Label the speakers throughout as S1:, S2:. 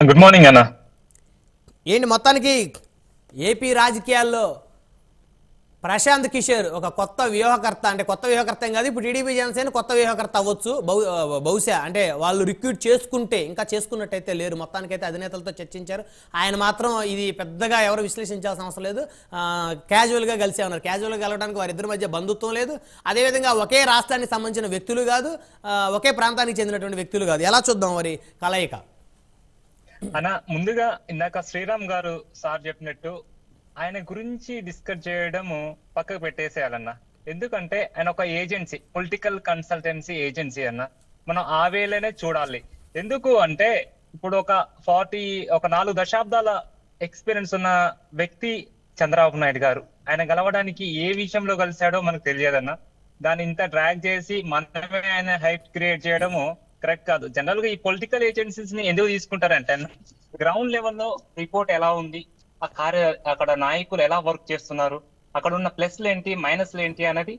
S1: Good morning అన్న
S2: ఏంటి మొత్తానికి ఏపీ రాజకీయాల్లో ప్రశాంత్ కిషోర్ ఒక కొత్త వ్యూహకర్త అంటే కొత్త వ్యూహకర్త కాదు ఇప్పుడు టీడీపీ జనసేన కొత్త వ్యూహకర్త అవ్వచ్చు బహు బహుశా అంటే వాళ్ళు రిక్రూట్ చేసుకుంటే ఇంకా చేసుకున్నట్టయితే లేరు. మొత్తానికైతే అధినేతలతో చర్చించారు. ఆయన మాత్రం ఇది పెద్దగా ఎవరు విశ్లేషించాల్సిన అవసరం లేదు. క్యాజువల్గా కలిసే ఉన్నారు. క్యాజువల్గా కలవడానికి వారిద్దరి మధ్య బంధుత్వం లేదు. అదేవిధంగా ఒకే రాష్ట్రానికి సంబంధించిన వ్యక్తులు కాదు ఒకే ప్రాంతానికి చెందినటువంటి వ్యక్తులు కాదు. ఎలా చూద్దాం మరి కలయిక?
S1: అన్న ముందుగా ఇందాక శ్రీరామ్ గారు సార్ చెప్పినట్టు ఆయన గురించి డిస్కస్ చేయడము పక్కకు పెట్టేసేయాలన్న. ఎందుకంటే ఆయన ఒక ఏజెన్సీ పొలిటికల్ కన్సల్టెన్సీ ఏజెన్సీ అన్న. మనం ఆ వేళనే చూడాలి. ఎందుకు అంటే ఇప్పుడు ఒక ఫార్టీ ఒక నాలుగు దశాబ్దాల ఎక్స్పీరియన్స్ ఉన్న వ్యక్తి చంద్రబాబు నాయుడు గారు ఆయన గలవడానికి ఏ విషయంలో కలిశాడో మనకు తెలియదన్న. దాన్ని ఇంత డ్రాగ్ చేసి మనమే ఆయన హైప్ క్రియేట్ చేయడము కరెక్ట్ కాదు జనరల్గా ఈ పొలిటికల్ ఏజెన్సీస్ని ఎందుకు తీసుకుంటారంటే గ్రౌండ్ లెవెల్లో రిపోర్ట్ ఎలా ఉంది ఆ కార్య అక్కడ నాయకులు ఎలా వర్క్ చేస్తున్నారు అక్కడ ఉన్న ప్లస్లు ఏంటి మైనస్లు ఏంటి అనేది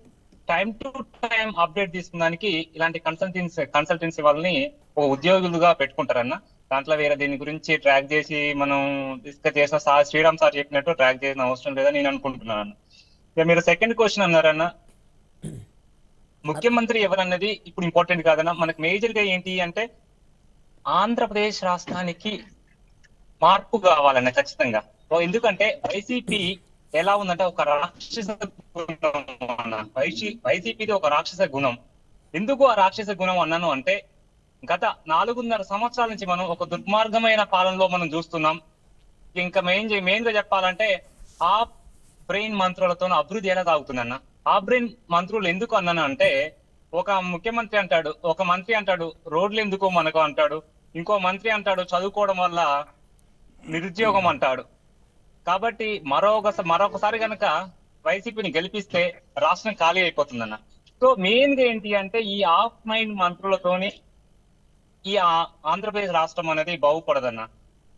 S1: టైం టు టైం అప్డేట్ తీసుకున్నానికి ఇలాంటి కన్సల్టెన్సీ కన్సల్టెన్సీ వాళ్ళని ఒక ఉద్యోగులుగా పెట్టుకుంటారన్న దాంట్లో వేరే దీని గురించి ట్రాక్ చేసి మనం డిస్కస్ చేసిన సార్ శ్రీరామ్ సార్ చెప్పినట్టు ట్రాక్ చేసిన అవసరం లేదని నేను అనుకుంటున్నాను అన్న. ఇక మీరు సెకండ్ క్వశ్చన్ అన్నారన్న ముఖ్యమంత్రి ఎవరన్నది ఇప్పుడు ఇంపార్టెంట్ కాదన్న మనకు మేజర్గా ఏంటి అంటే ఆంధ్రప్రదేశ్ రాష్ట్రానికి మార్పు కావాలన్న ఖచ్చితంగా. ఎందుకంటే వైసీపీ ఎలా ఉందంటే ఒక రాక్షస గుణం అన్న వైసీ వైసీపీది ఒక రాక్షస గుణం. ఎందుకు ఆ రాక్షస గుణం అన్నాను అంటే గత నాలుగున్నర సంవత్సరాల నుంచి మనం ఒక దుర్మార్గమైన పాలనలో మనం చూస్తున్నాం. ఇంకా మెయిన్ మెయిన్గా చెప్పాలంటే ఆ బ్రెయిన్ మంత్రులతో అభివృద్ధి ఎలా సాగుతుందన్న ఆ బ్రెయిన్ మంత్రులు ఎందుకు అన్నాను అంటే ఒక ముఖ్యమంత్రి అంటాడు ఒక మంత్రి అంటాడు రోడ్లు ఎందుకు మనకు అంటాడు ఇంకో మంత్రి అంటాడు చదువుకోవడం వల్ల నిరుద్యోగం అంటాడు. కాబట్టి మరొక మరొకసారి గనక వైసీపీని గెలిపిస్తే రాష్ట్రం ఖాళీ అయిపోతుందన్న. సో మెయిన్గా ఏంటి అంటే ఈ ఆఫ్ మైండ్ మంత్రులతోని ఈ ఆంధ్రప్రదేశ్ రాష్ట్రం అనేది బాగుపడదన్న.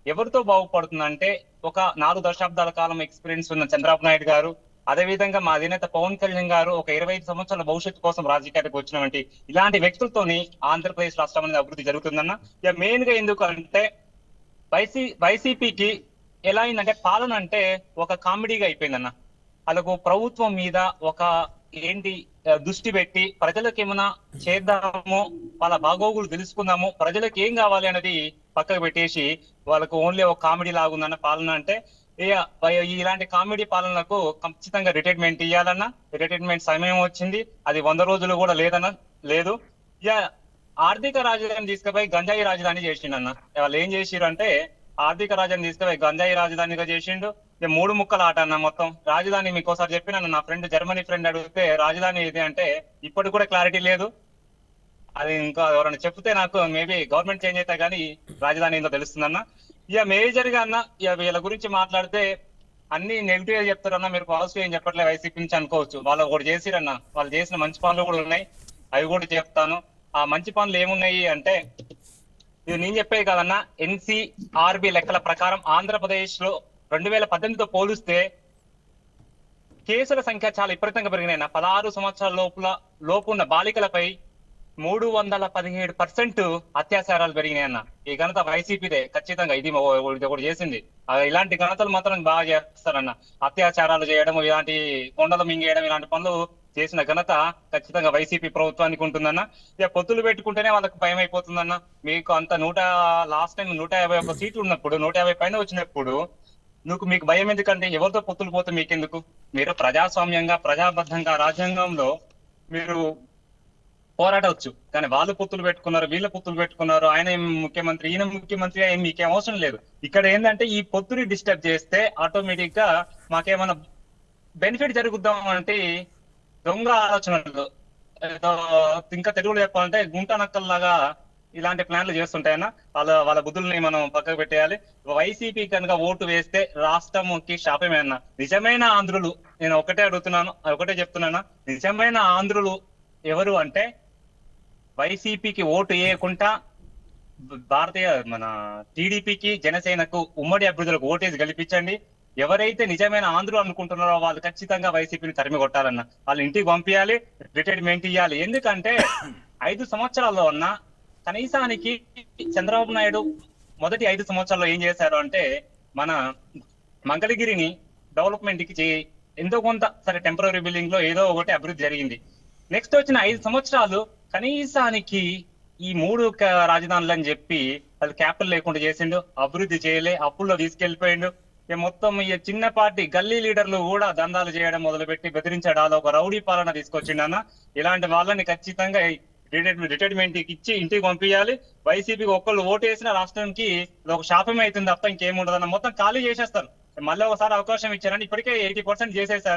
S1: ఎవరితో బాగుపడుతుందంటే ఒక నాలుగు దశాబ్దాల కాలం ఎక్స్పీరియన్స్ ఉన్న చంద్రబాబు నాయుడు గారు అదే విధంగా మా అధినేత పవన్ కళ్యాణ్ గారు ఒక ఇరవై ఐదు సంవత్సరాల భవిష్యత్తు కోసం రాజకీయానికి వచ్చినటువంటి ఇలాంటి వ్యక్తులతోని ఆంధ్రప్రదేశ్ రాష్ట్రం అనేది అభివృద్ధి జరుగుతుందన్న. ఇక మెయిన్గా ఎందుకు అంటే వైసీ వైసీపీకి ఎలా అయిందంటే పాలన అంటే ఒక కామెడీగా అయిపోయిందన్న. వాళ్ళకు ప్రభుత్వం మీద ఒక ఏంటి దృష్టి పెట్టి ప్రజలకు ఏమైనా చేద్దాము వాళ్ళ బాగోగులు తెలుసుకుందాము ప్రజలకు ఏం కావాలి అనేది పక్కకు పెట్టేసి వాళ్ళకు ఓన్లీ ఒక కామెడీ లాగుందన్న పాలన అంటే ఇలాంటి కామెడీ పాలనలకు ఖచ్చితంగా రిటైర్మెంట్ ఇవ్వాలన్నా రిటైర్మెంట్ సమయం వచ్చింది అది వంద రోజులు కూడా లేదన్న లేదు. ఇక ఆర్థిక రాజధాని తీసుకుపోయి గంజాయి రాజధాని చేసిండన్న. వాళ్ళు ఏం చేసిరు అంటే ఆర్థిక రాజధాని తీసుకుపోయి గంజాయి రాజధానిగా చేసిండు. ఇక మూడు ముక్కల ఆట అన్న మొత్తం. రాజధాని మీకు ఒకసారి చెప్పినాను నా ఫ్రెండ్ జర్మనీ ఫ్రెండ్ అడిగితే రాజధాని ఇది అంటే ఇప్పటికి కూడా క్లారిటీ లేదు. అది ఇంకా ఎవరైనా చెప్తే నాకు మేబీ గవర్నమెంట్ చేంజ్ అయితే కానీ రాజధాని ఏందో తెలుస్తుందన్న. ఇక మేజర్గా అన్న ఇక వీళ్ళ గురించి మాట్లాడితే అన్ని నెగిటివ్గా చెప్తారన్న మీరు పాజిటివ్ ఏం చెప్పట్లే వైసీపీ నుంచి అనుకోవచ్చు. వాళ్ళు ఒకటి చేసిరన్న వాళ్ళు చేసిన మంచి పనులు కూడా ఉన్నాయి. అవి కూడా చెప్తాను. ఆ మంచి పనులు ఏమున్నాయి అంటే ఇది నేను చెప్పేది కాదన్న ఎన్సీఆర్బి లెక్కల ప్రకారం ఆంధ్రప్రదేశ్లో రెండు వేల పద్దెనిమిదితో పోలిస్తే కేసుల సంఖ్య చాలా విపరీతంగా పెరిగినాయి పదహారు సంవత్సరాల లోపల లోపు ఉన్న బాలికలపై మూడు వందల పదిహేడు పర్సెంట్ అత్యాచారాలు పెరిగినాయి అన్న ఈ ఘనత వైసీపీదే ఖచ్చితంగా. ఇది ఇది ఒకటి చేసింది. ఇలాంటి ఘనతలు మాత్రం బాగా చేస్తారన్న. అత్యాచారాలు చేయడం ఇలాంటి కొండలు మింగేయడం ఇలాంటి పనులు చేసిన ఘనత ఖచ్చితంగా వైసీపీ ప్రభుత్వానికి ఉంటుందన్న. ఇక పొత్తులు పెట్టుకుంటేనే వాళ్ళకి భయం అయిపోతుందన్న. మీకు అంత నూట లాస్ట్ టైం నూట యాభై ఒక్క సీట్లు ఉన్నప్పుడు నూట యాభై పైన వచ్చినప్పుడు నువ్వు మీకు భయం ఎందుకంటే ఎవరితో పొత్తులు పోతే మీకెందుకు? మీరు ప్రజాస్వామ్యంగా ప్రజాబద్ధంగా రాజ్యాంగంలో మీరు పోరాడవచ్చు. కానీ వాళ్ళు పొత్తులు పెట్టుకున్నారు వీళ్ళ పొత్తులు పెట్టుకున్నారు ఆయన ముఖ్యమంత్రి ఈయన ముఖ్యమంత్రి ఏం మీకేం అవసరం లేదు. ఇక్కడ ఏంటంటే ఈ పొత్తుని డిస్టర్బ్ చేస్తే ఆటోమేటిక్గా మాకేమైనా బెనిఫిట్ జరుగుద్దాం అంటే దొంగ ఆలోచనలు. ఇంకా తెలుగులో చెప్పాలంటే గుంట నక్కల్లాగా ఇలాంటి ప్లాన్లు చేస్తుంటాయన్న. వాళ్ళ వాళ్ళ బుద్ధుల్ని మనం పక్కకు పెట్టేయాలి. వైసీపీ కనుక ఓటు వేస్తే రాష్ట్రంకి శాపమే నిజమైన ఆంధ్రులు నేను ఒకటే అడుగుతున్నాను ఒకటే చెప్తున్నాను. నిజమైన ఆంధ్రులు ఎవరు అంటే వైసీపీకి ఓటు వేయకుండా భారతీయ మన టీడీపీకి జనసేనకు ఉమ్మడి అభ్యర్థులకు ఓటేసి గెలిపించండి. ఎవరైతే నిజమైన ఆంధ్రులు అనుకుంటున్నారో వాళ్ళు ఖచ్చితంగా వైసీపీని తరిమి కొట్టాలన్న వాళ్ళు ఇంటికి పంపించాలి రిటైర్మెంట్ ఇవ్వాలి ఎందుకంటే ఐదు సంవత్సరాల్లో ఉన్న కనీసానికి చంద్రబాబు నాయుడు మొదటి ఐదు సంవత్సరాల్లో ఏం చేశారు అంటే మన మంగళగిరిని డెవలప్మెంట్కి చేయి ఎంతో కొంత సరే టెంపరీ బిల్డింగ్లో ఏదో ఒకటి అభివృద్ధి జరిగింది. నెక్స్ట్ వచ్చిన ఐదు సంవత్సరాలు కనీసానికి ఈ మూడు రాజధానులు అని చెప్పి అది క్యాపిటల్ లేకుండా చేసిండు అభివృద్ధి చేయలే అప్పుల్లో తీసుకెళ్ళిపోయిండు ఇక మొత్తం ఈ పార్టీ గల్లీ లీడర్లు కూడా దందాలు చేయడం మొదలుపెట్టి బెదిరించాడు. అలా ఒక రౌడీ పాలన తీసుకొచ్చిండన్న ఇలాంటి వాళ్ళని ఖచ్చితంగా రిటైర్మెంట్ ఇచ్చి ఇంటికి పంపించాలి. వైసీపీకి ఒక్కళ్ళు ఓటు వేసిన రాష్ట్రానికి ఒక శాపమే అవుతుంది తప్ప ఇంకేముండదన్న. మొత్తం ఖాళీ చేసేస్తారు. మళ్ళీ ఒకసారి అవకాశం ఇచ్చారని ఇప్పటికే ఎయిటీ పర్సెంట్ చేసేసారు